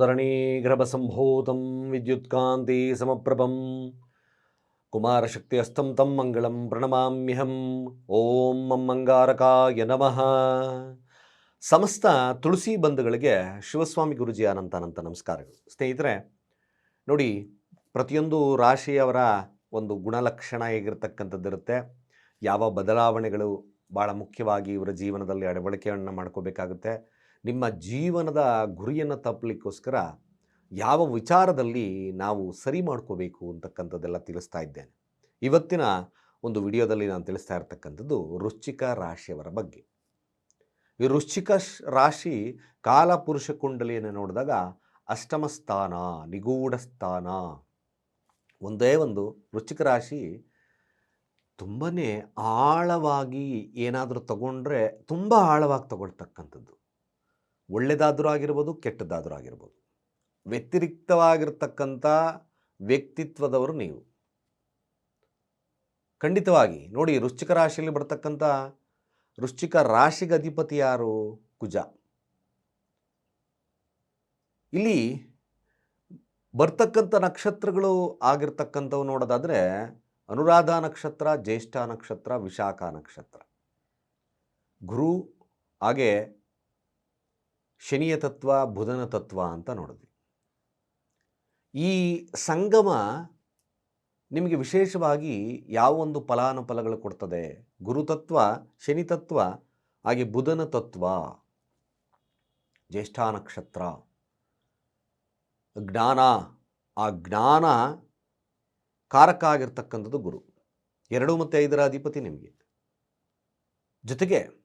ಧರಣೀಗರ್ಭಸಂಭೂತಂ ವಿದ್ಯುತ್ಕಾಂತಿ ಸಮಪ್ರಭಂ ಕುಮಾರಶಕ್ತಿ ಅಸ್ತಂ ತಂ ಮಂಗಳಂ ಪ್ರಣಮಾಮ್ಯಹಂ ಓಂ ಮಂಗಾರಕಾಯ ನಮಃ ಸಮಸ್ತ ತುಳಸಿ ಬಂಧುಗಳಿಗೆ ಶಿವಸ್ವಾಮಿ ಗುರುಜಿ ಅನಂತ ಅನಂತ ನಮಸ್ಕಾರಗಳು. ಸ್ನೇಹಿತರೆ, ನೋಡಿ, ಪ್ರತಿಯೊಂದು ರಾಶಿಯವರ ಒಂದು ಗುಣಲಕ್ಷಣ ಹೇಗಿರ್ತಕ್ಕಂಥದ್ದಿರುತ್ತೆ ಯಾವ ಬದಲಾವಣೆಗಳು ಭಾಳ ಮುಖ್ಯವಾಗಿ ಇವರ ಜೀವನದಲ್ಲಿ ಅಡವಳಿಕೆಯನ್ನು ಮಾಡ್ಕೋಬೇಕಾಗುತ್ತೆ. ನಿಮ್ಮ ಜೀವನದ ಗುರಿಯನ್ನು ತಪ್ಪಲಿಕ್ಕೋಸ್ಕರ ಯಾವ ವಿಚಾರದಲ್ಲಿ ನಾವು ಸರಿ ಮಾಡ್ಕೋಬೇಕು ಅಂತಕ್ಕಂಥದ್ದೆಲ್ಲ ತಿಳಿಸ್ತಾ ಇದ್ದೇನೆ. ಇವತ್ತಿನ ಒಂದು ವಿಡಿಯೋದಲ್ಲಿ ನಾನು ತಿಳಿಸ್ತಾ ಇರ್ತಕ್ಕಂಥದ್ದು ವೃಶ್ಚಿಕ ರಾಶಿಯವರ ಬಗ್ಗೆ. ಈ ವೃಶ್ಚಿಕ ರಾಶಿ ಕಾಲಪುರುಷ ಕುಂಡಲಿಯನ್ನು ನೋಡಿದಾಗ ಅಷ್ಟಮ ಸ್ಥಾನ, ನಿಗೂಢ ಸ್ಥಾನ. ಒಂದೇ ಒಂದು ವೃಶ್ಚಿಕ ರಾಶಿ ತುಂಬಾ ಆಳವಾಗಿ ಏನಾದರೂ ತಗೊಂಡ್ರೆ ತುಂಬ ಆಳವಾಗಿ ತಗೊಳ್ತಕ್ಕಂಥದ್ದು. ಒಳ್ಳೆಯದಾದರೂ ಆಗಿರ್ಬೋದು, ಕೆಟ್ಟದ್ದಾದರೂ ಆಗಿರ್ಬೋದು. ವ್ಯತಿರಿಕ್ತವಾಗಿರ್ತಕ್ಕಂಥ ವ್ಯಕ್ತಿತ್ವದವರು ನೀವು. ಖಂಡಿತವಾಗಿ, ನೋಡಿ ವೃಶ್ಚಿಕ ರಾಶಿಯಲ್ಲಿ ಬರ್ತಕ್ಕಂಥ ವೃಶ್ಚಿಕ ರಾಶಿಗೆ ಅಧಿಪತಿ ಯಾರು? ಕುಜ. ಇಲ್ಲಿ ಬರ್ತಕ್ಕಂಥ ನಕ್ಷತ್ರಗಳು ಆಗಿರ್ತಕ್ಕಂಥವು ನೋಡೋದಾದರೆ ಅನುರಾಧ ನಕ್ಷತ್ರ, ಜ್ಯೇಷ್ಠ ನಕ್ಷತ್ರ, ವಿಶಾಖ ನಕ್ಷತ್ರ. ಗುರು, ಹಾಗೆ ಶನಿಯ ತತ್ವ, ಬುಧನ ತತ್ವ ಅಂತ ನೋಡಿದ್ವಿ. ಈ ಸಂಗಮ ನಿಮಗೆ ವಿಶೇಷವಾಗಿ ಯಾವ ಒಂದು ಫಲಾನುಫಲಗಳು ಕೊಡ್ತದೆ? ಗುರುತತ್ವ ಶನಿತತ್ವ ಹಾಗೆ ಬುಧನ ತತ್ವ, ಜ್ಯೇಷ್ಠ ನಕ್ಷತ್ರ, ಜ್ಞಾನ, ಆ ಜ್ಞಾನ ಕಾರಕ ಆಗಿರ್ತಕ್ಕಂಥದ್ದು ಗುರು. ಎರಡು ಮತ್ತು ಐದರ ಅಧಿಪತಿ ನಿಮಗೆ. ಜೊತೆಗೆ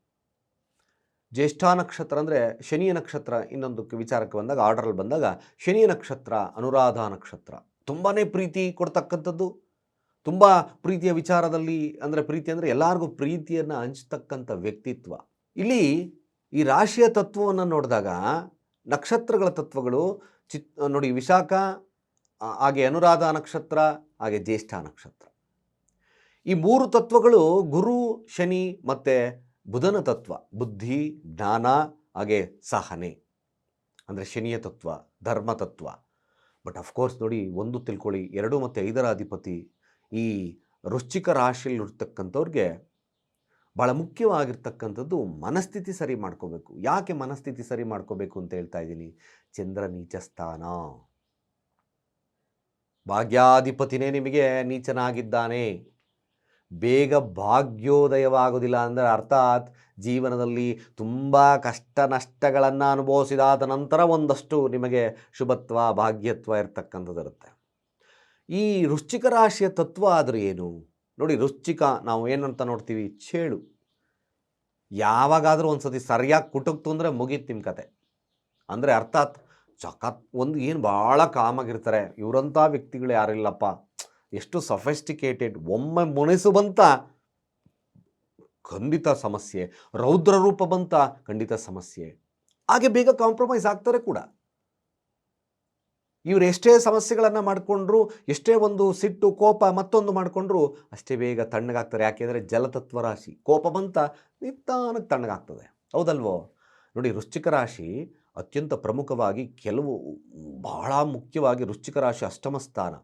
ಜ್ಯೇಷ್ಠ ನಕ್ಷತ್ರ ಅಂದರೆ ಶನಿಯ ನಕ್ಷತ್ರ ಇನ್ನೊಂದು ವಿಚಾರಕ್ಕೆ ಬಂದಾಗ ಆರ್ಡ್ರಲ್ಲಿ ಬಂದಾಗ ಶನಿಯ ನಕ್ಷತ್ರ, ಅನುರಾಧ ನಕ್ಷತ್ರ ತುಂಬಾ ಪ್ರೀತಿ ಕೊಡ್ತಕ್ಕಂಥದ್ದು. ತುಂಬ ಪ್ರೀತಿಯ ವಿಚಾರದಲ್ಲಿ ಅಂದರೆ ಪ್ರೀತಿ ಅಂದರೆ ಎಲ್ಲರಿಗೂ ಪ್ರೀತಿಯನ್ನು ಹಂಚ್ತಕ್ಕಂಥ ವ್ಯಕ್ತಿತ್ವ. ಇಲ್ಲಿ ಈ ರಾಶಿಯ ತತ್ವವನ್ನು ನೋಡಿದಾಗ ನಕ್ಷತ್ರಗಳ ತತ್ವಗಳು ಚಿತ್, ನೋಡಿ ವಿಶಾಖ ಹಾಗೆ ಅನುರಾಧ ನಕ್ಷತ್ರ, ಹಾಗೆ ಜ್ಯೇಷ್ಠ ನಕ್ಷತ್ರ. ಈ ಮೂರು ತತ್ವಗಳು ಗುರು, ಶನಿ ಮತ್ತು ಬುಧನ ತತ್ವ, ಬುದ್ಧಿ, ಜ್ಞಾನ, ಹಾಗೆ ಸಹನೆ. ಅಂದರೆ ಶನಿಯ ತತ್ವ, ಧರ್ಮ ತತ್ವ. ಬಟ್ ಅಫ್ಕೋರ್ಸ್ ನೋಡಿ, ಒಂದು ತಿಳ್ಕೊಳ್ಳಿ, ಎರಡು ಮತ್ತು ಐದರ ಅಧಿಪತಿ ಈ ವೃಶ್ಚಿಕ ರಾಶಿಯಲ್ಲಿರ್ತಕ್ಕಂಥವ್ರಿಗೆ ಭಾಳ ಮುಖ್ಯವಾಗಿರ್ತಕ್ಕಂಥದ್ದು ಮನಸ್ಥಿತಿ ಸರಿ ಮಾಡ್ಕೋಬೇಕು. ಯಾಕೆ ಮನಸ್ಥಿತಿ ಸರಿ ಮಾಡ್ಕೋಬೇಕು ಅಂತ ಹೇಳ್ತಾ ಇದ್ದೀನಿ. ಚಂದ್ರ ನೀಚ ಸ್ಥಾನ ಭಾಗ್ಯಾಧಿಪತಿನೇ ನಿಮಗೆ ನೀಚನಾಗಿದ್ದಾನೆ. ಬೇಗ ಭಾಗ್ಯೋದಯವಾಗೋದಿಲ್ಲ ಅಂದರೆ ಅರ್ಥಾತ್ ಜೀವನದಲ್ಲಿ ತುಂಬ ಕಷ್ಟ ನಷ್ಟಗಳನ್ನು ಅನುಭವಿಸಿದಾದ ನಂತರ ಒಂದಷ್ಟು ನಿಮಗೆ ಶುಭತ್ವ, ಭಾಗ್ಯತ್ವ ಇರತಕ್ಕಂಥದ್ದಿರುತ್ತೆ ಈ ವೃಶ್ಚಿಕ ರಾಶಿಯ ತತ್ವ ಆದರೆ ಏನು? ನೋಡಿ, ವೃಶ್ಚಿಕ ನಾವು ಏನಂತ ನೋಡ್ತೀವಿ? ಚೇಳು. ಯಾವಾಗಾದರೂ ಒಂದು ಸರಿಯಾಗಿ ಕುಟುಕ್ತು ಅಂದರೆ ಮುಗೀತು ನಿಮ್ಮ ಕತೆ. ಅಂದರೆ ಅರ್ಥಾತ್ ಚಕತ್ ಒಂದು ಏನು ಭಾಳ ಕಾಮಾಗಿರ್ತಾರೆ. ಇವರಂಥ ವ್ಯಕ್ತಿಗಳು ಯಾರಿಲ್ಲಪ್ಪ. ಎಷ್ಟು ಸಫೆಸ್ಟಿಕೇಟೆಡ್ ಒಮ್ಮೆ ಮುನಿಸು ಬಂತ, ಖಂಡಿತ ಸಮಸ್ಯೆ. ರೌದ್ರ ರೂಪ ಬಂತ, ಖಂಡಿತ ಸಮಸ್ಯೆ. ಹಾಗೆ ಬೇಗ ಕಾಂಪ್ರಮೈಸ್ ಆಗ್ತಾರೆ ಕೂಡ. ಇವರು ಎಷ್ಟೇ ಸಮಸ್ಯೆಗಳನ್ನು ಮಾಡಿಕೊಂಡ್ರು, ಎಷ್ಟೇ ಒಂದು ಸಿಟ್ಟು, ಕೋಪ ಮತ್ತೊಂದು ಮಾಡಿಕೊಂಡ್ರು, ಅಷ್ಟೇ ಬೇಗ ತಣ್ಣಗಾಗ್ತಾರೆ. ಯಾಕೆಂದರೆ ಜಲತತ್ವ ರಾಶಿ. ಕೋಪ ಬಂತ, ನಿಧಾನಕ್ಕೆ ತಣ್ಣಗಾಗ್ತದೆ. ಹೌದಲ್ವೋ? ನೋಡಿ, ವೃಶ್ಚಿಕ ರಾಶಿ ಅತ್ಯಂತ ಪ್ರಮುಖವಾಗಿ ಕೆಲವು, ಬಹಳ ಮುಖ್ಯವಾಗಿ ವೃಶ್ಚಿಕ ರಾಶಿ ಅಷ್ಟಮ ಸ್ಥಾನ.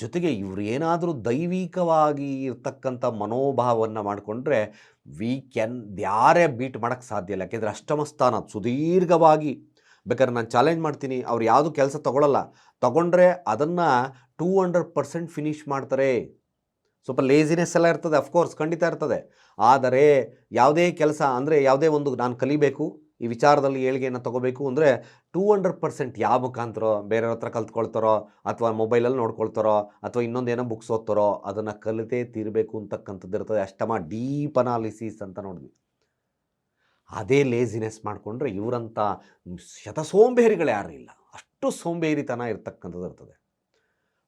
ಜೊತೆಗೆ ಇವರು ಏನಾದರೂ ದೈವಿಕವಾಗಿ ಇರ್ತಕ್ಕಂಥ ಮನೋಭಾವವನ್ನು ಮಾಡಿಕೊಂಡ್ರೆ ವಿ ಕ್ಯಾನ್ ಯಾರೇ ಬೀಟ್ ಮಾಡೋಕ್ಕೆ ಸಾಧ್ಯ ಇಲ್ಲ. ಯಾಕೆಂದರೆ ಅಷ್ಟಮ ಸ್ಥಾನ ಸುದೀರ್ಘವಾಗಿ ಬೇಕಾದ್ರೆ ನಾನು ಚಾಲೆಂಜ್ ಮಾಡ್ತೀನಿ, ಅವ್ರು ಯಾವುದು ಕೆಲಸ ತಗೊಳ್ಳಲ್ಲ ತೊಗೊಂಡ್ರೆ ಅದನ್ನು ಟೂ ಹಂಡ್ರೆಡ್ ಪರ್ಸೆಂಟ್ ಫಿನಿಶ್ ಮಾಡ್ತಾರೆ. ಸ್ವಲ್ಪ ಲೇಸಿನೆಸ್ ಎಲ್ಲ ಇರ್ತದೆ ಅಫ್ಕೋರ್ಸ್ ಖಂಡಿತ ಇರ್ತದೆ. ಆದರೆ, ಯಾವುದೇ ಕೆಲಸ ಅಂದರೆ ಯಾವುದೇ ಒಂದು ನಾನು ಕಲಿಬೇಕು ಈ ವಿಚಾರದಲ್ಲಿ ಏಳಿಗೆಯನ್ನು ತಗೋಬೇಕು ಅಂದರೆ ಟೂ ಹಂಡ್ರೆಡ್ ಪರ್ಸೆಂಟ್ ಯಾವ ಮುಖಾಂತರ ಬೇರೆಯವ್ರ ಹತ್ರ ಕಲ್ತ್ಕೊಳ್ತಾರೋ ಅಥವಾ ಮೊಬೈಲಲ್ಲಿ ನೋಡ್ಕೊಳ್ತಾರೋ ಅಥವಾ ಇನ್ನೊಂದೇನೋ ಬುಕ್ಸ್ ಓದ್ತಾರೋ ಅದನ್ನು ಕಲಿತೇ ತೀರಬೇಕು ಅಂತಕ್ಕಂಥದ್ದು ಇರ್ತದೆ. ಅಷ್ಟಮ ಡೀಪ್ ಅನಾಲಿಸಿಸ್ ಅಂತ ನೋಡಿದ್ವಿ. ಅದೇ ಲೇಸಿನೆಸ್ ಮಾಡಿಕೊಂಡ್ರೆ ಇವರಂಥ ಶತ ಸೋಂಬೇರಿಗಳು ಯಾರೂ ಇಲ್ಲ. ಅಷ್ಟು ಸೋಂಬೇರಿತನ ಇರ್ತಕ್ಕಂಥದ್ದು ಇರ್ತದೆ.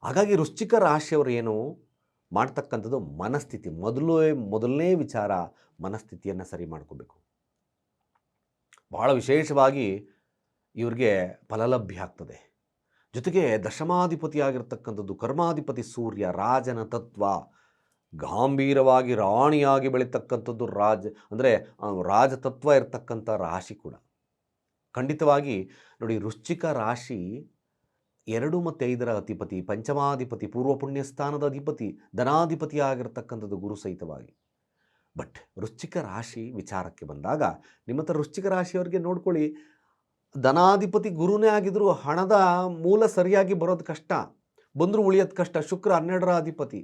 ಹಾಗಾಗಿ ವೃಶ್ಚಿಕ ರಾಶಿಯವರು ಏನು ಮಾಡ್ತಕ್ಕಂಥದ್ದು ಮನಸ್ಥಿತಿ, ಮೊದಲೇ, ಮೊದಲನೇ ವಿಚಾರ ಮನಸ್ಥಿತಿಯನ್ನು ಸರಿ ಮಾಡ್ಕೋಬೇಕು. ಭಾಳ ವಿಶೇಷವಾಗಿ ಇವ್ರಿಗೆ ಫಲಲಭ್ಯ ಆಗ್ತದೆ. ಜೊತೆಗೆ ದಶಮಾಧಿಪತಿಯಾಗಿರ್ತಕ್ಕಂಥದ್ದು ಕರ್ಮಾಧಿಪತಿ ಸೂರ್ಯ, ರಾಜನ ತತ್ವ, ಗಾಂಭೀರವಾಗಿ ರಾಣಿಯಾಗಿ ಬೆಳೀತಕ್ಕಂಥದ್ದು ರಾಜ, ಅಂದರೆ ರಾಜತತ್ವ ಇರತಕ್ಕಂಥ ರಾಶಿ ಕೂಡ. ಖಂಡಿತವಾಗಿ ನೋಡಿ ವೃಶ್ಚಿಕ ರಾಶಿ ಎರಡು ಮತ್ತು ಐದರ ಅಧಿಪತಿ, ಪಂಚಮಾಧಿಪತಿ ಪೂರ್ವ ಪುಣ್ಯ ಸ್ಥಾನದ ಅಧಿಪತಿ ಧನಾಧಿಪತಿ ಆಗಿರತಕ್ಕಂಥದ್ದು ಗುರು ಸಹಿತವಾಗಿ. ಬಟ್ ವೃಶ್ಚಿಕ ರಾಶಿ ವಿಚಾರಕ್ಕೆ ಬಂದಾಗ ನಿಮ್ಮ ಹತ್ರ ವೃಶ್ಚಿಕ ರಾಶಿಯವರಿಗೆ ನೋಡ್ಕೊಳ್ಳಿ, ಧನಾಧಿಪತಿ ಗುರುನೇ ಆಗಿದ್ರು ಹಣದ ಮೂಲ ಸರಿಯಾಗಿ ಬರೋದು ಕಷ್ಟ, ಬಂದರೂ ಉಳಿಯೋದು ಕಷ್ಟ, ಶುಕ್ರ ಹನ್ನೆರಡರ ಅಧಿಪತಿ.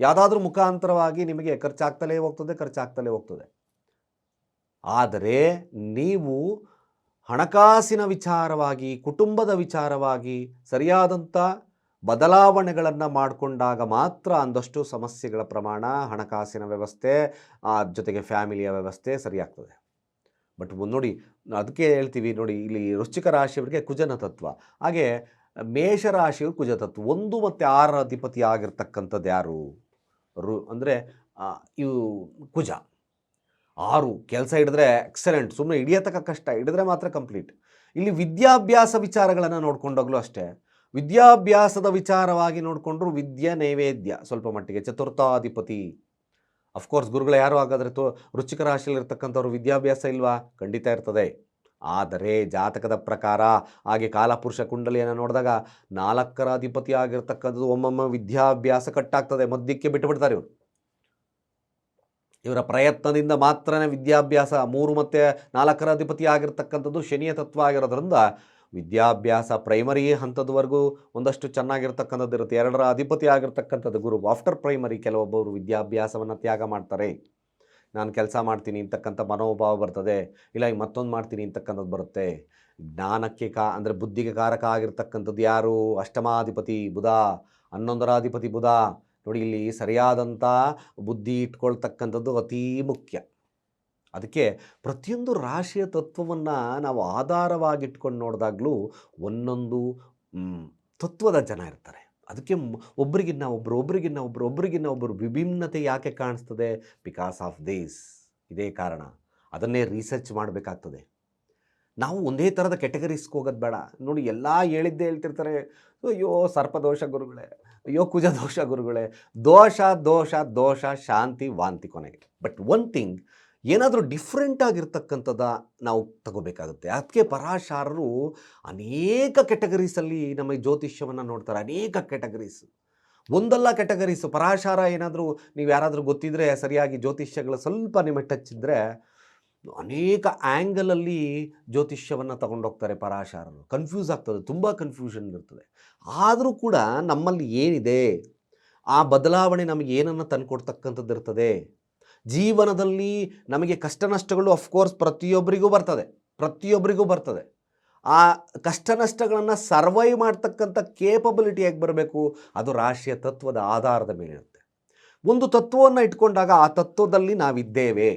ಯಾವುದಾದ್ರೂ ಮುಖಾಂತರವಾಗಿ ನಿಮಗೆ ಖರ್ಚಾಗ್ತಲೇ ಹೋಗ್ತದೆ ಖರ್ಚಾಗ್ತಲೇ ಹೋಗ್ತದೆ. ಆದರೆ ನೀವು ಹಣಕಾಸಿನ ವಿಚಾರವಾಗಿ, ಕುಟುಂಬದ ವಿಚಾರವಾಗಿ ಸರಿಯಾದಂಥ ಬದಲಾವಣೆಗಳನ್ನು ಮಾಡಿಕೊಂಡಾಗ ಮಾತ್ರ ಅಂದಷ್ಟು ಸಮಸ್ಯೆಗಳ ಪ್ರಮಾಣ, ಹಣಕಾಸಿನ ವ್ಯವಸ್ಥೆ ಜೊತೆಗೆ ಫ್ಯಾಮಿಲಿಯ ವ್ಯವಸ್ಥೆ ಸರಿಯಾಗ್ತದೆ. ಬಟ್ ನೋಡಿ ಅದಕ್ಕೆ ಹೇಳ್ತೀವಿ, ನೋಡಿ, ಇಲ್ಲಿ ವೃಶ್ಚಿಕ ರಾಶಿಯವರಿಗೆ ಕುಜನ ತತ್ವ. ಹಾಗೆ ಮೇಷರಾಶಿಯವರು ಕುಜ ತತ್ವ. ಒಂದು ಮತ್ತು ಆರರ ಅಧಿಪತಿ ಆಗಿರ್ತಕ್ಕಂಥದ್ದು ಯಾರು? ರು, ಅಂದರೆ ಇವು ಕುಜ. ಆರು, ಕೆಲಸ ಹಿಡಿದ್ರೆ ಎಕ್ಸಲೆಂಟ್. ಸುಮ್ಮನೆ ಹಿಡಿಯತಕ್ಕ ಕಷ್ಟ. ಹಿಡಿದ್ರೆ ಮಾತ್ರ ಕಂಪ್ಲೀಟ್. ಇಲ್ಲಿ ವಿದ್ಯಾಭ್ಯಾಸ ವಿಚಾರಗಳನ್ನು ನೋಡ್ಕೊಂಡಾಗಲೂ ಅಷ್ಟೇ. ವಿದ್ಯಾಭ್ಯಾಸದ ವಿಚಾರವಾಗಿ ನೋಡಿಕೊಂಡ್ರು ವಿದ್ಯಾ ನೈವೇದ್ಯ ಸ್ವಲ್ಪ ಮಟ್ಟಿಗೆ, ಚತುರ್ಥಾಧಿಪತಿ. ಅಫ್ಕೋರ್ಸ್ ಗುರುಗಳು ಯಾರು ಹಾಗಾದರೆ ತೋ ರುಚಿಕ ರಾಶಿಯಲ್ಲಿರ್ತಕ್ಕಂಥವ್ರು ವಿದ್ಯಾಭ್ಯಾಸ ಇಲ್ವಾ? ಖಂಡಿತ ಇರ್ತದೆ. ಆದರೆ ಜಾತಕದ ಪ್ರಕಾರ, ಹಾಗೆ ಕಾಲಪುರುಷ ಕುಂಡಲಿಯನ್ನು ನೋಡಿದಾಗ ನಾಲ್ಕರ ಅಧಿಪತಿ ಆಗಿರ್ತಕ್ಕಂಥದ್ದು ಒಮ್ಮೊಮ್ಮೆ ವಿದ್ಯಾಭ್ಯಾಸ ಕಟ್ಟಾಗ್ತದೆ. ಮಧ್ಯಕ್ಕೆ ಬಿಟ್ಟುಬಿಡ್ತಾರೆ ಇವರು. ಇವರ ಪ್ರಯತ್ನದಿಂದ ಮಾತ್ರನೇ ವಿದ್ಯಾಭ್ಯಾಸ ಮೂರು ಮತ್ತು ನಾಲ್ಕರ ಅಧಿಪತಿ ಆಗಿರ್ತಕ್ಕಂಥದ್ದು ಶನಿಯ ತತ್ವ ಆಗಿರೋದ್ರಿಂದ ವಿದ್ಯಾಭ್ಯಾಸ ಪ್ರೈಮರಿ ಹಂತದವರೆಗೂ ಒಂದಷ್ಟು ಚೆನ್ನಾಗಿರ್ತಕ್ಕಂಥದ್ದು ಇರುತ್ತೆ. ಎರಡರ ಅಧಿಪತಿ ಆಗಿರ್ತಕ್ಕಂಥದ್ದು ಗುರು ಆಫ್ಟರ್ ಪ್ರೈಮರಿ ಕೆಲವೊಬ್ಬರು ವಿದ್ಯಾಭ್ಯಾಸವನ್ನು ತ್ಯಾಗ ಮಾಡ್ತಾರೆ. ನಾನು ಕೆಲಸ ಮಾಡ್ತೀನಿ ಅಂತಕ್ಕಂಥ ಮನೋಭಾವ ಬರ್ತದೆ. ಇಲ್ಲ, ಈಗ ಮತ್ತೊಂದು ಮಾಡ್ತೀನಿ ಅಂತಕ್ಕಂಥದ್ದು ಬರುತ್ತೆ. ಜ್ಞಾನಕ್ಕೆ ಕಾ, ಅಂದರೆ ಬುದ್ಧಿಗೆ ಕಾರಕ ಆಗಿರ್ತಕ್ಕಂಥದ್ದು ಯಾರು? ಅಷ್ಟಮಾಧಿಪತಿ ಬುಧ, ಹನ್ನೊಂದರ ಅಧಿಪತಿ ಬುಧ. ನೋಡಿ, ಇಲ್ಲಿ ಸರಿಯಾದಂಥ ಬುದ್ಧಿ ಇಟ್ಕೊಳ್ತಕ್ಕಂಥದ್ದು ಅತೀ ಮುಖ್ಯ. ಅದಕ್ಕೆ ಪ್ರತಿಯೊಂದು ರಾಶಿಯ ತತ್ವವನ್ನು ನಾವು ಆಧಾರವಾಗಿಟ್ಕೊಂಡು ನೋಡಿದಾಗಲೂ ಒಂದೊಂದು ತತ್ವದ ಜನ ಇರ್ತಾರೆ. ಅದಕ್ಕೆ ಒಬ್ರಿಗಿನ್ನ ಒಬ್ಬರು ಒಬ್ರಿಗಿನ್ನ ಒಬ್ಬರು ಒಬ್ರಿಗಿನ್ನ ಒಬ್ಬರು ವಿಭಿನ್ನತೆ ಯಾಕೆ ಕಾಣಿಸ್ತದೆ? ಬಿಕಾಸ್ ಆಫ್ ದೇಸ್ ಇದೇ ಕಾರಣ. ಅದನ್ನೇ ರಿಸರ್ಚ್ ಮಾಡಬೇಕಾಗ್ತದೆ. ನಾವು ಒಂದೇ ಥರದ ಕೆಟಗರೀಸ್ಗೆ ಹೋಗೋದು ಬೇಡ. ನೋಡಿ, ಎಲ್ಲ ಹೇಳಿದ್ದೇ ಹೇಳ್ತಿರ್ತಾರೆ. ಅಯ್ಯೋ ಸರ್ಪದೋಷ ಗುರುಗಳೇ. ಅಯ್ಯೋ, ಕುಜ ದೋಷ ಗುರುಗಳೇ. ದೋಷ ದೋಷ ದೋಷ, ಶಾಂತಿ, ವಾಂತಿ ಕೊನೆಗೆ. ಬಟ್ ಒನ್ ಥಿಂಗ್ ಏನಾದರೂ ಡಿಫ್ರೆಂಟ್ ಆಗಿರ್ತಕ್ಕಂಥದ್ದು ನಾವು ತಗೋಬೇಕಾಗುತ್ತೆ. ಅದಕ್ಕೆ ಪರಾಶಾರರು ಅನೇಕ ಕೆಟಗರೀಸಲ್ಲಿ ನಮಗೆ ಜ್ಯೋತಿಷ್ಯವನ್ನು ನೋಡ್ತಾರೆ. ಅನೇಕ ಕೆಟಗರೀಸ್ ಒಂದಲ್ಲ ಕೆಟಗರೀಸು ಪರಾಶಾರ ಏನಾದರೂ ನೀವು ಯಾರಾದರೂ ಗೊತ್ತಿದ್ದರೆ ಸರಿಯಾಗಿ ಜ್ಯೋತಿಷ್ಯಗಳು ಸ್ವಲ್ಪ ನಿಮಗೆ ಟಚ್ ಇದ್ದರೆ ಅನೇಕ ಆ್ಯಂಗಲಲ್ಲಿ ಜ್ಯೋತಿಷ್ಯವನ್ನು ತಗೊಂಡೋಗ್ತಾರೆ ಪರಾಶಾರರು. ಕನ್ಫ್ಯೂಸ್ ಆಗ್ತದೆ. ತುಂಬ ಕನ್ಫ್ಯೂಷನ್ ಇರ್ತದೆ. ಆದರೂ ಕೂಡ ನಮ್ಮಲ್ಲಿ ಏನಿದೆ? ಆ ಬದಲಾವಣೆ ನಮಗೆ ಏನನ್ನು ತಂದುಕೊಡ್ತಕ್ಕಂಥದ್ದು ಇರ್ತದೆ ಜೀವನದಲ್ಲಿ ನಮಗೆ ಕಷ್ಟ ನಷ್ಟಗಳು ಅಫ್ಕೋರ್ಸ್ ಪ್ರತಿಯೊಬ್ಬರಿಗೂ ಬರ್ತದೆ ಪ್ರತಿಯೊಬ್ಬರಿಗೂ ಬರ್ತದೆ. ಆ ಕಷ್ಟ ನಷ್ಟಗಳನ್ನು ಸರ್ವೈವ್ ಮಾಡ್ತಕ್ಕಂಥ ಕೇಪಬಿಲಿಟಿ ಹೇಗೆ ಬರಬೇಕು? ಅದು ರಾಶಿಯ ತತ್ವದ ಆಧಾರದ ಮೇಲೆ ಇರುತ್ತೆ ಒಂದು ತತ್ವವನ್ನು ಇಟ್ಕೊಂಡಾಗ ಆ ತತ್ವದಲ್ಲಿ ನಾವಿದ್ದೇವೆ.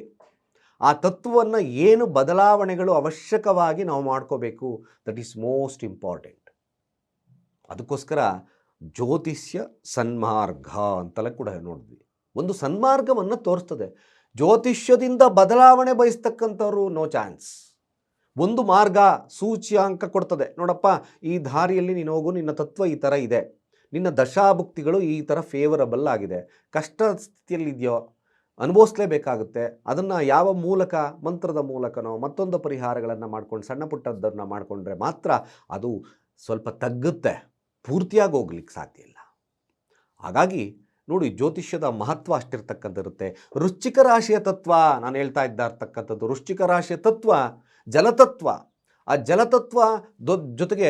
ಆ ತತ್ವವನ್ನು ಏನು ಬದಲಾವಣೆಗಳು ಅವಶ್ಯಕವಾಗಿ ನಾವು ಮಾಡ್ಕೋಬೇಕು? ದಟ್ ಈಸ್ ಮೋಸ್ಟ್ ಇಂಪಾರ್ಟೆಂಟ್ ಅದಕ್ಕೋಸ್ಕರ ಜ್ಯೋತಿಷ್ಯ ಸನ್ಮಾರ್ಗ ಅಂತೆಲ್ಲ ಕೂಡ ನೋಡಿದ್ವಿ. ಒಂದು ಸನ್ಮಾರ್ಗವನ್ನು ತೋರಿಸ್ತದೆ. ಜ್ಯೋತಿಷ್ಯದಿಂದ ಬದಲಾವಣೆ ಬಯಸ್ತಕ್ಕಂಥವ್ರು ನೋ ಚಾನ್ಸ್ ಒಂದು ಮಾರ್ಗ ಸೂಚ್ಯಾಂಕ ಕೊಡ್ತದೆ. ನೋಡಪ್ಪ, ಈ ದಾರಿಯಲ್ಲಿ ನೀನು ಹೋಗು, ನಿನ್ನ ತತ್ವ ಈ ಥರ ಇದೆ. ನಿನ್ನ ದಶಾಭುಕ್ತಿಗಳು ಈ ಥರ ಫೇವರಬಲ್ ಆಗಿದೆ. ಕಷ್ಟ ಸ್ಥಿತಿಯಲ್ಲಿದೆಯೋ, ಅನುಭವಿಸ್ಲೇಬೇಕಾಗುತ್ತೆ. ಅದನ್ನು ಯಾವ ಮೂಲಕ, ಮಂತ್ರದ ಮೂಲಕನೋ, ಮತ್ತೊಂದು ಪರಿಹಾರಗಳನ್ನು ಮಾಡ್ಕೊಂಡು, ಸಣ್ಣ ಪುಟ್ಟದ್ದನ್ನು ಮಾಡಿಕೊಂಡ್ರೆ ಮಾತ್ರ ಅದು ಸ್ವಲ್ಪ ತಗ್ಗುತ್ತೆ. ಪೂರ್ತಿಯಾಗಿ ಹೋಗ್ಲಿಕ್ಕೆ ಸಾಧ್ಯ ಇಲ್ಲ. ಹಾಗಾಗಿ ನೋಡಿ ಜ್ಯೋತಿಷ್ಯದ ಮಹತ್ವ ಅಷ್ಟಿರ್ತಕ್ಕಂಥಿರುತ್ತೆ ವೃಶ್ಚಿಕ ರಾಶಿಯ ತತ್ವ, ನಾನು ಹೇಳ್ತಾ ಇದ್ದ ಇರ್ತಕ್ಕಂಥದ್ದು ವೃಶ್ಚಿಕ ರಾಶಿಯ ತತ್ವ, ಜಲತತ್ವ. ಆ ಜಲತತ್ವ ಜೊತೆಗೆ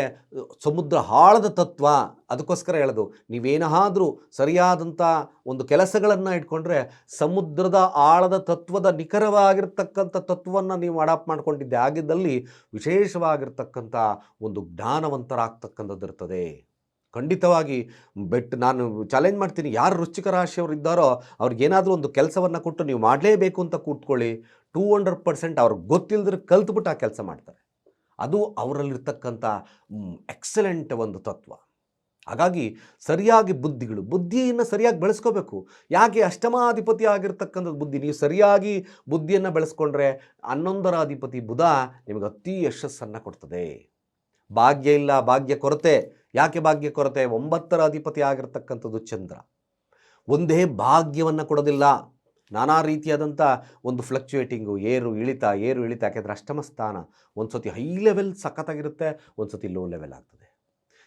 ಸಮುದ್ರ ಆಳದ ತತ್ವ, ಅದಕ್ಕೋಸ್ಕರ ಹೇಳೋದು. ನೀವೇನಾದರೂ ಸರಿಯಾದಂಥ ಒಂದು ಕೆಲಸಗಳನ್ನು ಇಟ್ಕೊಂಡ್ರೆ ಸಮುದ್ರದ ಆಳದ ತತ್ವದ ನಿಖರವಾಗಿರ್ತಕ್ಕಂಥ ತತ್ವವನ್ನು ನೀವು ಅಡಾಪ್ಟ್ ಮಾಡ್ಕೊಂಡಿದ್ದೆ ಆಗಿದ್ದಲ್ಲಿ ವಿಶೇಷವಾಗಿರ್ತಕ್ಕಂಥ ಒಂದು ಜ್ಞಾನವಂತರಾಗ್ತಕ್ಕಂಥದ್ದು ಇರ್ತದೆ ಖಂಡಿತವಾಗಿ ಬೆಟ್ ನಾನು ಚಾಲೆಂಜ್ ಮಾಡ್ತೀನಿ. ಯಾರು ರುಚಿಕರ ರಾಶಿಯವರು ಇದ್ದಾರೋ ಅವ್ರಿಗೇನಾದರೂ ಒಂದು ಕೆಲಸವನ್ನು ಕೊಟ್ಟು ನೀವು ಮಾಡಲೇಬೇಕು ಅಂತ ಕೂತ್ಕೊಳ್ಳಿ. ಟೂ ಹಂಡ್ರೆಡ್ ಪರ್ಸೆಂಟ್ ಅವ್ರಿಗೆ ಗೊತ್ತಿಲ್ಲದ್ರೆ ಕಲ್ತ್ಬಿಟ್ಟು ಆ ಕೆಲಸ ಮಾಡ್ತಾರೆ. ಅದು ಅವರಲ್ಲಿರ್ತಕ್ಕಂಥ ಎಕ್ಸಲೆಂಟ್ ಒಂದು ತತ್ವ. ಹಾಗಾಗಿ ಸರಿಯಾಗಿ ಬುದ್ಧಿಗಳು, ಬುದ್ಧಿಯನ್ನು ಸರಿಯಾಗಿ ಬೆಳೆಸ್ಕೋಬೇಕು. ಯಾಕೆ ಅಷ್ಟಮಾಧಿಪತಿ ಆಗಿರ್ತಕ್ಕಂಥದ್ದು ಬುದ್ಧಿ? ನೀವು ಸರಿಯಾಗಿ ಬುದ್ಧಿಯನ್ನು ಬೆಳೆಸ್ಕೊಂಡ್ರೆ ಹನ್ನೊಂದರ ಅಧಿಪತಿ ಬುಧ ನಿಮಗೆ ಅತಿ ಯಶಸ್ಸನ್ನು ಕೊಡ್ತದೆ. ಭಾಗ್ಯ ಇಲ್ಲ, ಭಾಗ್ಯ ಕೊರತೆ. ಯಾಕೆ ಭಾಗ್ಯ ಕೊರತೆ? ಒಂಬತ್ತರ ಅಧಿಪತಿ ಆಗಿರ್ತಕ್ಕಂಥದ್ದು ಚಂದ್ರ. ಒಂದೇ ಭಾಗ್ಯವನ್ನು ಕೊಡೋದಿಲ್ಲ. ನಾನಾ ರೀತಿಯಾದಂಥ ಒಂದು ಫ್ಲಕ್ಚುಯೇಟಿಂಗು ಏರು ಇಳಿತ ಏರು ಇಳಿತ, ಯಾಕೆಂದರೆ ಅಷ್ಟಮ ಸ್ಥಾನ ಒಂದು ಸತಿ ಹೈ ಲೆವೆಲ್ ಸಖತ್ತಾಗಿರುತ್ತೆ ಒಂದು ಸತಿ ಲೋ ಲೆವೆಲ್ ಆಗ್ತದೆ.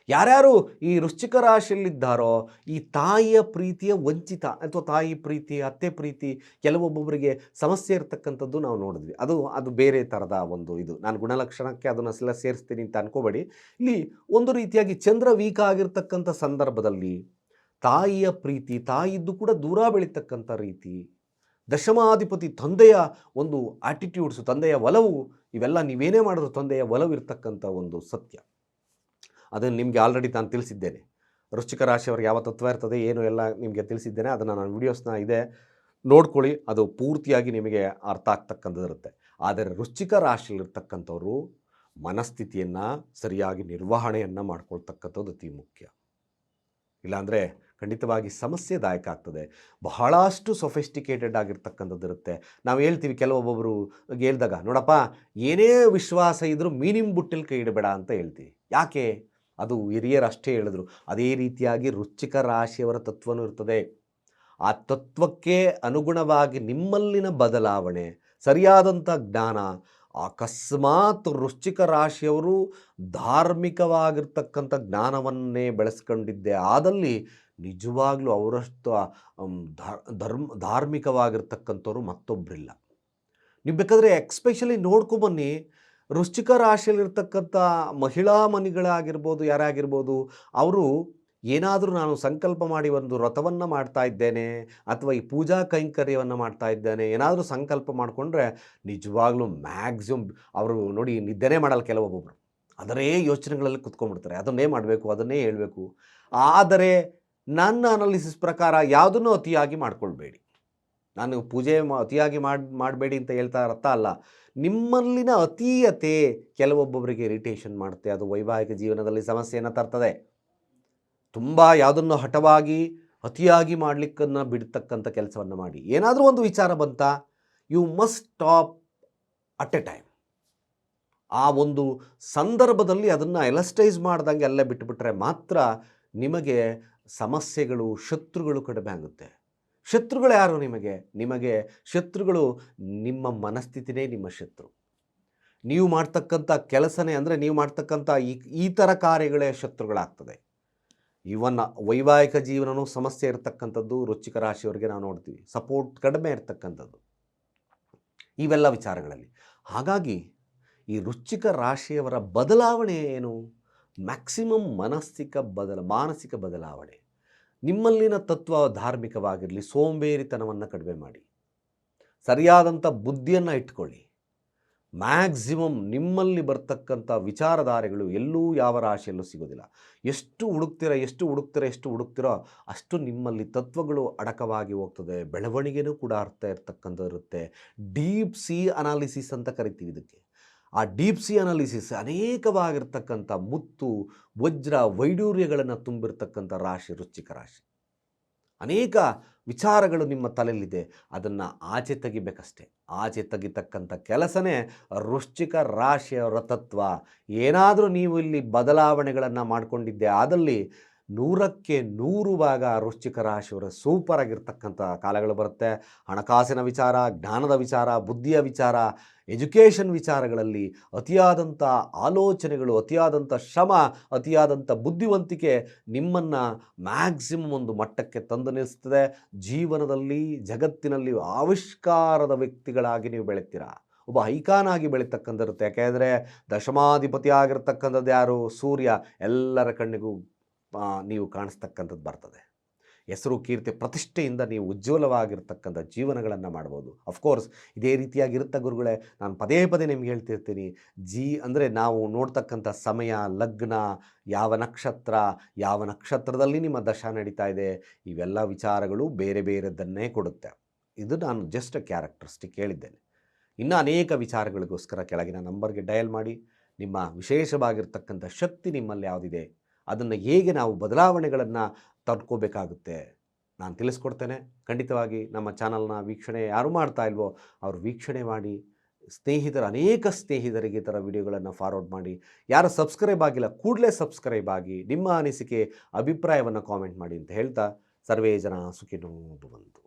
ಯಾರ್ಯಾರು ಈ ವೃಶ್ಚಿಕ ರಾಶಿಯಲ್ಲಿದ್ದಾರೋ, ಈ ತಾಯಿಯ ಪ್ರೀತಿಯ ವಂಚಿತ ಅಥವಾ ತಾಯಿ ಪ್ರೀತಿ, ಅತ್ತೆ ಪ್ರೀತಿ ಕೆಲವೊಬ್ಬೊಬ್ಬರಿಗೆ ಸಮಸ್ಯೆ ಇರತಕ್ಕಂಥದ್ದು ನಾವು ನೋಡಿದ್ವಿ. ಅದು ಅದು ಬೇರೆ ಥರದ ಒಂದು ಇದು. ನಾನು ಗುಣಲಕ್ಷಣಕ್ಕೆ ಅದನ್ನು ಸಲ ಸೇರಿಸ್ತೀನಿ ಅಂತ ಅನ್ಕೋಬೇಡಿ. ಇಲ್ಲಿ ಒಂದು ರೀತಿಯಾಗಿ ಚಂದ್ರ ವೀಕ್ ಆಗಿರ್ತಕ್ಕಂಥ ಸಂದರ್ಭದಲ್ಲಿ ತಾಯಿಯ ಪ್ರೀತಿ, ತಾಯಿದ್ದು ಕೂಡ ದೂರ ಬೆಳೀತಕ್ಕಂಥ ರೀತಿ, ದಶಮಾಧಿಪತಿ ತಂದೆಯ ಒಂದು ಆಟಿಟ್ಯೂಡ್ಸು ತಂದೆಯ ಒಲವು, ಇವೆಲ್ಲ ನೀವೇನೇ ಮಾಡಿದ್ರು ತಂದೆಯ ಒಲವು ಇರ್ತಕ್ಕಂಥ ಒಂದು ಸತ್ಯ. ಅದನ್ನು ನಿಮಗೆ ಆಲ್ರೆಡಿ ನಾನು ತಿಳಿಸಿದ್ದೇನೆ. ವೃಶ್ಚಿಕ ರಾಶಿಯವ್ರಿಗೆ ಯಾವ ತತ್ವ ಇರ್ತದೆ, ಏನು ಎಲ್ಲ ನಿಮಗೆ ತಿಳಿಸಿದ್ದೇನೆ, ಅದನ್ನು ನಾನು ವೀಡಿಯೋಸ್ನ ಇದೆ, ನೋಡ್ಕೊಳ್ಳಿ, ಅದು ಪೂರ್ತಿಯಾಗಿ ನಿಮಗೆ ಅರ್ಥ ಆಗ್ತಕ್ಕಂಥದ್ದು ಇರುತ್ತೆ. ಆದರೆ ವೃಶ್ಚಿಕ ರಾಶಿಯಲ್ಲಿರ್ತಕ್ಕಂಥವ್ರು ಮನಸ್ಥಿತಿಯನ್ನು ಸರಿಯಾಗಿ ನಿರ್ವಹಣೆಯನ್ನು ಮಾಡ್ಕೊಳ್ತಕ್ಕಂಥದ್ದು ಅತಿ ಮುಖ್ಯ. ಇಲ್ಲಾಂದರೆ ಖಂಡಿತವಾಗಿ ಸಮಸ್ಯೆದಾಯಕ ಆಗ್ತದೆ. ಬಹಳಷ್ಟು ಸೊಫೆಸ್ಟಿಕೇಟೆಡ್ ಆಗಿರ್ತಕ್ಕಂಥದ್ದು ಇರುತ್ತೆ. ನಾವು ಹೇಳ್ತೀವಿ ಕೆಲವೊಬ್ಬೊಬ್ಬರು ಹೇಳ್ದಾಗ, ನೋಡಪ್ಪ, ಏನೇ ವಿಶ್ವಾಸ ಇದ್ದರೂ ಮೀನಿಂಗ್ ಬುಟ್ಟಲ್ಲಿ ಕೈ ಇಡಬೇಡ ಅಂತ ಹೇಳ್ತೀವಿ. ಯಾಕೆ? ಅದು ಹಿರಿಯರು ಅಷ್ಟೇ ಹೇಳಿದ್ರು. ಅದೇ ರೀತಿಯಾಗಿ ರುಚಿಕ ರಾಶಿಯವರ ತತ್ವನೂ ಇರ್ತದೆ. ಆ ತತ್ವಕ್ಕೆ ಅನುಗುಣವಾಗಿ ನಿಮ್ಮಲ್ಲಿನ ಬದಲಾವಣೆ, ಸರಿಯಾದಂಥ ಜ್ಞಾನ, ಅಕಸ್ಮಾತ್ ವೃಶ್ಚಿಕ ರಾಶಿಯವರು ಧಾರ್ಮಿಕವಾಗಿರ್ತಕ್ಕಂಥ ಜ್ಞಾನವನ್ನೇ ಬೆಳೆಸ್ಕೊಂಡಿದ್ದೆ ಆದಲ್ಲಿ ನಿಜವಾಗ್ಲೂ ಅವರಷ್ಟು ಧರ್ಮ, ಧಾರ್ಮಿಕವಾಗಿರ್ತಕ್ಕಂಥವ್ರು ಮತ್ತೊಬ್ಬರಿಲ್ಲ ನೀವು ಬೇಕಾದರೆ ಎಕ್ಸ್ಪೆಷಲಿ ನೋಡ್ಕೊಬನ್ನಿ. ವೃಶ್ಚಿಕ ರಾಶಿಯಲ್ಲಿರ್ತಕ್ಕಂಥ ಮಹಿಳಾ ಮನಿಗಳಾಗಿರ್ಬೋದು, ಯಾರಾಗಿರ್ಬೋದು, ಅವರು ಏನಾದರೂ ನಾನು ಸಂಕಲ್ಪ ಮಾಡಿ ಒಂದು ವ್ರತವನ್ನು ಮಾಡ್ತಾ ಇದ್ದೇನೆ ಅಥವಾ ಈ ಪೂಜಾ ಕೈಂಕರ್ಯವನ್ನು ಮಾಡ್ತಾ ಇದ್ದೇನೆ, ಏನಾದರೂ ಸಂಕಲ್ಪ ಮಾಡಿಕೊಂಡ್ರೆ ನಿಜವಾಗ್ಲೂ ಮ್ಯಾಕ್ಸಿಮಮ್ ಅವರು ನೋಡಿ ನಿದ್ದೆನೇ ಮಾಡಲ್ಲ ಕೆಲವೊಬ್ಬೊಬ್ಬರು ಅದರೇ ಯೋಚನೆಗಳಲ್ಲಿ ಕುತ್ಕೊಂಡ್ಬಿಡ್ತಾರೆ. ಅದನ್ನೇ ಮಾಡಬೇಕು, ಅದನ್ನೇ ಹೇಳಬೇಕು. ಆದರೆ ನನ್ನ ಅನಾಲಿಸಿಸ್ ಪ್ರಕಾರ ಯಾವುದನ್ನು ಅತಿಯಾಗಿ ಮಾಡಿಕೊಳ್ಬೇಡಿ. ನಾನು ಪೂಜೆ ಅತಿಯಾಗಿ ಮಾಡಿ, ಮಾಡಬೇಡಿ ಅಂತ ಹೇಳ್ತಾ ಅರ್ಥ ಅಲ್ಲ. ನಿಮ್ಮಲ್ಲಿನ ಅತೀಯತೆ ಕೆಲವೊಬ್ಬೊಬ್ಬರಿಗೆ ಇರಿಟೇಷನ್ ಮಾಡುತ್ತೆ. ಅದು ವೈವಾಹಿಕ ಜೀವನದಲ್ಲಿ ಸಮಸ್ಯೆಯನ್ನು ತರ್ತದೆ. ತುಂಬ ಯಾವುದನ್ನು ಹಠವಾಗಿ, ಅತಿಯಾಗಿ ಮಾಡಲಿಕ್ಕನ್ನು ಬಿಡ್ತಕ್ಕಂಥ ಕೆಲಸವನ್ನು ಮಾಡಿ. ಏನಾದರೂ ಒಂದು ವಿಚಾರ ಬಂತ you must stop at a time ಆ ಒಂದು ಸಂದರ್ಭದಲ್ಲಿ ಅದನ್ನು ಎಲಸ್ಟೈಸ್ ಮಾಡ್ದಂಗೆ ಅಲ್ಲೇ ಬಿಟ್ಟುಬಿಟ್ರೆ ಮಾತ್ರ ನಿಮಗೆ ಸಮಸ್ಯೆಗಳು, ಶತ್ರುಗಳು ಕಡಿಮೆ ಆಗುತ್ತೆ. ಶತ್ರುಗಳು ಯಾರು ನಿಮಗೆ? ನಿಮಗೆ ಶತ್ರುಗಳು ನಿಮ್ಮ ಮನಸ್ಥಿತಿನೇ ನಿಮ್ಮ ಶತ್ರು. ನೀವು ಮಾಡ್ತಕ್ಕಂಥ ಕೆಲಸನೇ ಅಂದರೆ ನೀವು ಮಾಡ್ತಕ್ಕಂಥ ಈ ಈ ಥರ ಕಾರ್ಯಗಳೇ ಶತ್ರುಗಳಾಗ್ತದೆ. ಇವನ್ನ ವೈವಾಹಿಕ ಜೀವನವೂ ಸಮಸ್ಯೆ ಇರತಕ್ಕಂಥದ್ದು ರುಚಿಕ ರಾಶಿಯವರಿಗೆ ನಾವು ನೋಡ್ತೀವಿ. ಸಪೋರ್ಟ್ ಕಡಿಮೆ ಇರತಕ್ಕಂಥದ್ದು. ಇವೆಲ್ಲ ವಿಚಾರಗಳಲ್ಲಿ. ಹಾಗಾಗಿ ಈ ರುಚಿಕ ರಾಶಿಯವರ ಬದಲಾವಣೆ ಏನು? ಮ್ಯಾಕ್ಸಿಮಮ್ ಮನಸ್ಸಿಕ ಬದಲ, ಮಾನಸಿಕ ಬದಲಾವಣೆ. ನಿಮ್ಮಲ್ಲಿನ ತತ್ವ ಧಾರ್ಮಿಕವಾಗಿರಲಿ, ಸೋಂಬೇರಿತನವನ್ನು ಕಡಿಮೆ ಮಾಡಿ. ಸರಿಯಾದಂಥ ಬುದ್ಧಿಯನ್ನು ಇಟ್ಕೊಳ್ಳಿ. ಮ್ಯಾಕ್ಸಿಮಮ್ ನಿಮ್ಮಲ್ಲಿ ಬರ್ತಕ್ಕಂಥ ವಿಚಾರಧಾರೆಗಳು ಎಲ್ಲೂ ಯಾವ ರಾಶಿಯಲ್ಲೂ ಸಿಗೋದಿಲ್ಲ. ಎಷ್ಟು ಹುಡುಕ್ತೀರ ಎಷ್ಟು ಹುಡುಕ್ತೀರ, ಎಷ್ಟು ಹುಡುಕ್ತಿರೋ ಅಷ್ಟು ನಿಮ್ಮಲ್ಲಿ ತತ್ವಗಳು ಅಡಕವಾಗಿ ಹೋಗ್ತದೆ. ಬೆಳವಣಿಗೆನೂ ಕೂಡ ಅರ್ಥ ಇರ್ತಕ್ಕಂಥದ್ದು ಇರುತ್ತೆ. ಡೀಪ್ ಸಿ ಅನಾಲಿಸಿಸ್ ಅಂತ ಕರಿತೀವಿ ಇದಕ್ಕೆ. ಆ ಡೀಪ್ ಸಿ ಅನಾಲಿಸಿಸ್ ಅನೇಕವಾಗಿರ್ತಕ್ಕಂಥ ಮುತ್ತು, ವಜ್ರ ವೈಡೂರ್ಯಗಳನ್ನು ತುಂಬಿರ್ತಕ್ಕಂಥ ರಾಶಿ ರುಚಿಕ ರಾಶಿ. ಅನೇಕ ವಿಚಾರಗಳು ನಿಮ್ಮ ತಲೆಯಲ್ಲಿದೆ. ಅದನ್ನು ಆಚೆ ತೆಗಿಬೇಕಷ್ಟೆ. ಆಚೆ ತೆಗಿತಕ್ಕಂಥ ಕೆಲಸನೇ ವೃಶ್ಚಿಕ ರಾಶಿಯವರ ತತ್ವ. ಏನಾದರೂ ನೀವು ಇಲ್ಲಿ ಬದಲಾವಣೆಗಳನ್ನು ಮಾಡಿಕೊಂಡಿದ್ದೆ ಆದಲ್ಲಿ ನೂರಕ್ಕೆ ನೂರು ಭಾಗ ವೃಶ್ಚಿಕ ರಾಶಿಯವರ ಸೂಪರ್ ಆಗಿರ್ತಕ್ಕಂಥ ಕಾಲಗಳು ಬರುತ್ತೆ. ಹಣಕಾಸಿನ ವಿಚಾರ, ಜ್ಞಾನದ ವಿಚಾರ, ಬುದ್ಧಿಯ ವಿಚಾರ ಎಜುಕೇಷನ್ ವಿಚಾರಗಳಲ್ಲಿ ಅತಿಯಾದಂಥ ಆಲೋಚನೆಗಳು, ಅತಿಯಾದಂಥ ಶ್ರಮ, ಅತಿಯಾದಂಥ ಬುದ್ಧಿವಂತಿಕೆ ನಿಮ್ಮನ್ನು ಮ್ಯಾಕ್ಸಿಮಮ್ ಒಂದು ಮಟ್ಟಕ್ಕೆ ತಂದು ನಿಲ್ಲಿಸ್ತದೆ ಜೀವನದಲ್ಲಿ, ಜಗತ್ತಿನಲ್ಲಿ ಆವಿಷ್ಕಾರದ ವ್ಯಕ್ತಿಗಳಾಗಿ ನೀವು ಬೆಳಿತೀರಾ. ಒಬ್ಬ ಐಕಾನ್ ಆಗಿ ಬೆಳೀತಕ್ಕಂಥರುತ್ತೆ ಯಾಕೆಂದರೆ ದಶಮಾಧಿಪತಿ ಆಗಿರ್ತಕ್ಕಂಥದ್ದು ಯಾರು? ಸೂರ್ಯ. ಎಲ್ಲರ ಕಣ್ಣಿಗೂ ನೀವು ಕಾಣಿಸ್ತಕ್ಕಂಥದ್ದು ಬರ್ತದೆ. ಹೆಸರು, ಕೀರ್ತಿ, ಪ್ರತಿಷ್ಠೆಯಿಂದ ನೀವು ಉಜ್ವಲವಾಗಿರ್ತಕ್ಕಂಥ ಜೀವನಗಳನ್ನು ಮಾಡ್ಬೋದು. ಅಫ್ಕೋರ್ಸ್ ಇದೇ ರೀತಿಯಾಗಿರುತ್ತೆ ಗುರುಗಳೇ, ನಾನು ಪದೇ ಪದೇ ನಿಮ್ಗೆ ಹೇಳ್ತಿರ್ತೀನಿ, ಜೀ ಅಂದರೆ ನಾವು ನೋಡ್ತಕ್ಕಂಥ ಸಮಯ, ಲಗ್ನ, ಯಾವ ನಕ್ಷತ್ರ, ಯಾವ ನಕ್ಷತ್ರದಲ್ಲಿ ನಿಮ್ಮ ದಶ ನಡೀತಾ ಇದೆ, ಇವೆಲ್ಲ ವಿಚಾರಗಳು ಬೇರೆ ಬೇರೆದನ್ನೇ ಕೊಡುತ್ತೆ. ಇದು ನಾನು ಜಸ್ಟ್ ಕ್ಯಾರೆಕ್ಟರಿಸ್ಟಿಕ್ ಹೇಳಿದ್ದೇನೆ. ಇನ್ನು ಅನೇಕ ವಿಚಾರಗಳಿಗೋಸ್ಕರ ಕೆಳಗಿನ ನಂಬರ್ಗೆ ಡಯಲ್ ಮಾಡಿ, ನಿಮ್ಮ ವಿಶೇಷವಾಗಿರ್ತಕ್ಕಂಥ ಶಕ್ತಿ ನಿಮ್ಮಲ್ಲಿ ಯಾವುದಿದೆ? ಅದನ್ನು ಹೇಗೆ ನಾವು ಬದಲಾವಣೆಗಳನ್ನು ತಡ್ಕೋಬೇಕಾಗುತ್ತೆ. ನಾನು ತಿಳಿಸ್ಕೊಡ್ತೇನೆ. ಖಂಡಿತವಾಗಿ ನಮ್ಮ ಚಾನಲ್ನ ವೀಕ್ಷಣೆ ಯಾರು ಮಾಡ್ತಾ ಇಲ್ವೋ ಅವರು ವೀಕ್ಷಣೆ ಮಾಡಿ, ಸ್ನೇಹಿತರ, ಅನೇಕ ಸ್ನೇಹಿತರಿಗೆ ಈ ಥರ ವಿಡಿಯೋಗಳನ್ನು ಫಾರ್ವರ್ಡ್ ಮಾಡಿ. ಯಾರು ಸಬ್ಸ್ಕ್ರೈಬ್ ಆಗಿಲ್ಲ, ಕೂಡಲೇ ಸಬ್ಸ್ಕ್ರೈಬ್ ಆಗಿ, ನಿಮ್ಮ ಅನಿಸಿಕೆ, ಅಭಿಪ್ರಾಯವನ್ನು ಕಾಮೆಂಟ್ ಮಾಡಿ ಅಂತ ಹೇಳ್ತಾ, ಸರ್ವೇ ಜನ ಸುಖಿನೋ ಭವಂತು